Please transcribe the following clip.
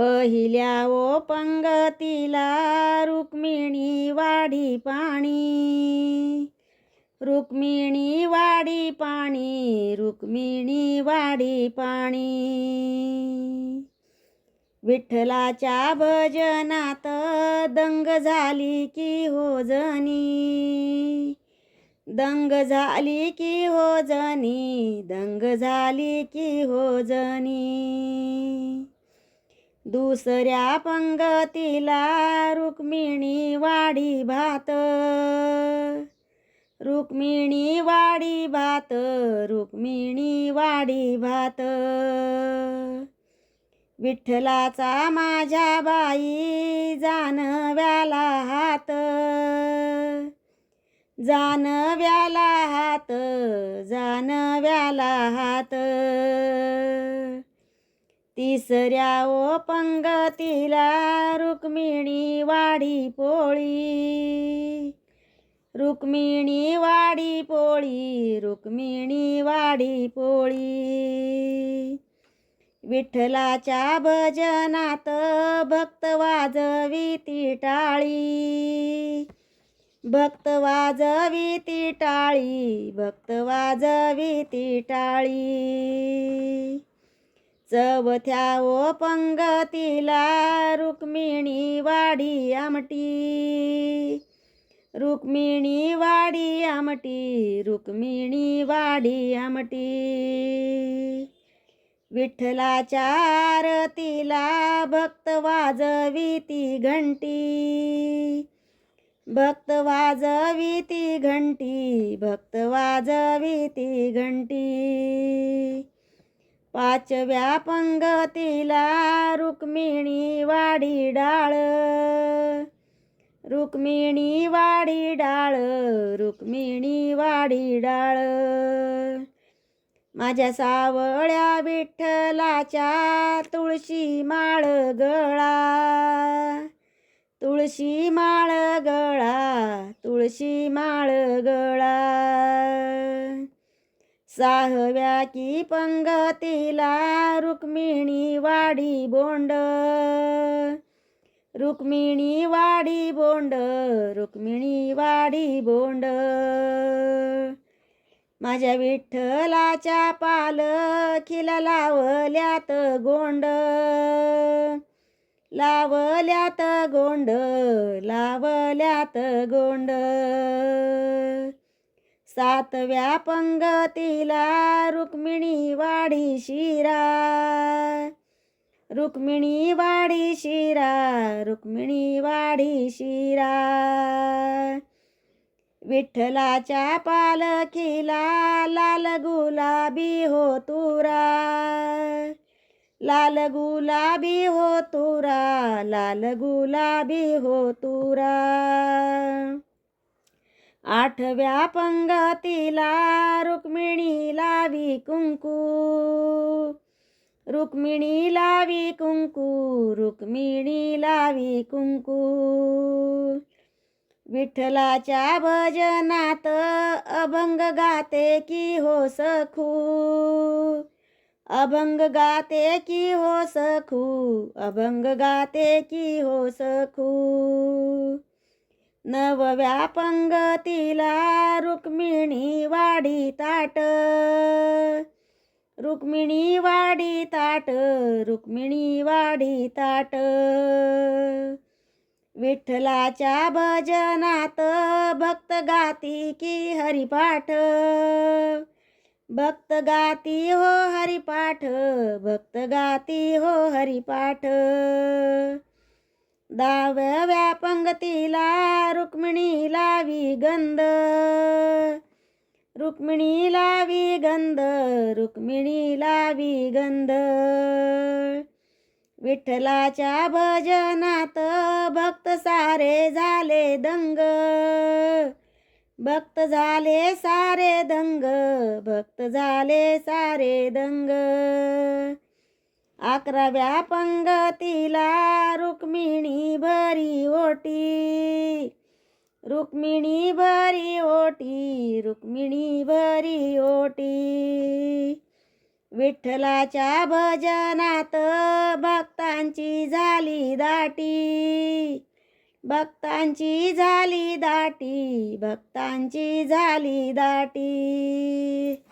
पहिल्या ओ पंगतीला रुक्मिणी वाढी पाणी. रुक्मिणी वाडी पाणी रुक्मिणी वाढी पाणी. विठ्ठलाच्या भजनात दंग झाली की हो जनी. दंग झाली की हो जनी दंग झाली की हो जनी. दुसऱ्या पंगतीला रुक्मिणी वाडी भात. रुक्मिणी वाडी भात रुक्मिणी वाडी भात. विठ्ठलाचा माझ्या बाई जानव्याला हात. जानव्याला हात जानव्याला हात. तिसऱ्या ओ पंगतीला रुक्मिणी वाडी पोळी. रुक्मिणी वाडी पोळी रुक्मिणी वाडी पोळी. विठ्ठलाच्या भजनात भक्त वाजवी ती टाळी. भक्त वाजवी ती टाळी भक्त वाजवी ती टाळी. चवथ्या ओ पंगतीला रुक्मिणी वाडी आमटी. रुक्मिणी वाडी आमटी रुक्मिणी वाडी आमटी. विठ्ठलाच्या आरतीला भक्त वाजवी ती घंटी. भक्त वाजवी ती घंटी भक्त वाजवी ती घंटी. पाचव्या पंगतीला रुक्मिणी वाडी डाळ. रुक्मिणी वाडी डाळ रुक्मिणी वाडी डाळ. माझ्या सावळ्या विठ्ठलाच्या तुळशी माळ गळा. तुळशी माळ गळा तुळशी माळ गळा. सहाव्या की पंगतीला रुक्मिणी वाडी बोंड. रुक्मिणी वाडी बोंड रुक्मिणी वाडी बोंड. माझ्या विठ्ठलाच्या पालखीला लावल्यात गोंड. लावल्यात गोंड लावल्यात गोंड. सातव्या पंगतीला रुक्मिणी वाढी शिरा. रुक्मिणी वाढी शिरा रुक्मिणी वाढी शिरा. विठ्ठलाच्या पालखीला लाल गुलाबी हो तुरा. लाल गुलाबी हो तुरा लाल गुलाबी हो तुरा. आठव्या पंगतीला रुक्मिणी लावी कुंकू. रुक्मिणी लावी कुंकू रुक्मिणी लावी कुंकू. विठ्ठलाच्या भजनात अभंग गाते की हो सखू. अभंग गाते की हो सखू अभंग गाते की हो सखू. नवव्या पंगतीला रुक्मिणी वाडी ताट. रुक्मिणी वाडी ताट रुक्मिणी वाडी ताट. विठ्ठलाच्या भजनात भक्त गाती की हरिपाठ. भक्त गाती हो हरिपाठ भक्त गाती हो हरिपाठ. दहाव्या पंगतीला रुक्मिणी लावी गंध. रुक्मिणी लावी गंध रुक्मिणी लावी गंध. विठ्ठलाच्या भजनात भक्त सारे झाले दंग. भक्त झाले सारे दंग भक्त झाले सारे दंग. अकराव्या पंगतीला रुक्मिणी भरी ओटी. रुक्मिणी भरी ओटी रुक्मिणी भरी ओटी. विठ्ठलाच्या भजनात भक्तांची झाली दाटी. भक्तांची झाली दाटी भक्तांची झाली दाटी.